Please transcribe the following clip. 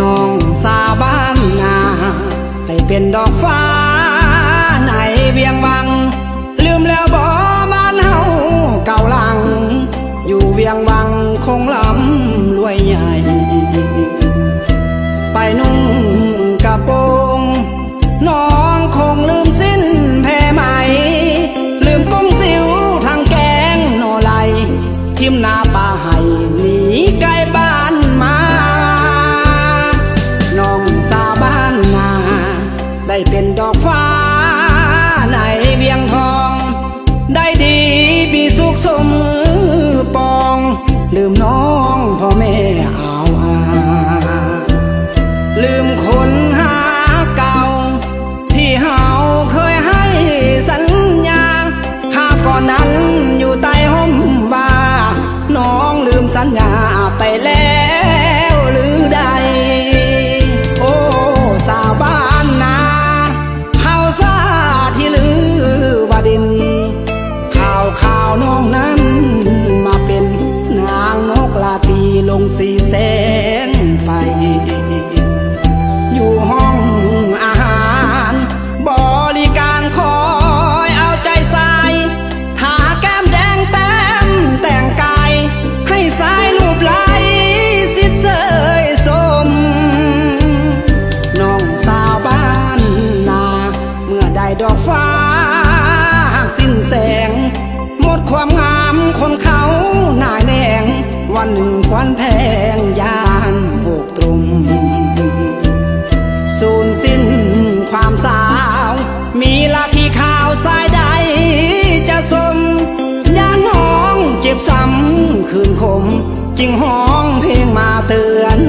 น้องสาบ้านนา ไปเป็นดอกฟ้าในเวียงวา ได้เป็นดอกฟ้าในเวียงทอง ได้ดีมีสุขสมปอง ลืมน้องพ่อแม่เอาหาลืมคนหาเก่า ที่เฮาเคยให้สัญญาข้าก่อนนั้นอยู่ใต้ห้มบาน้องลืมสัญญาไปแล้ว น้องนา หนึ่งควันแทงยานหกตรุม สูญสิ้นความสาว มีลาขี้ขาวสายใดจะสมยานห้องเจ็บซ้ำคืนคม จึงห้องเพลงมาเตือน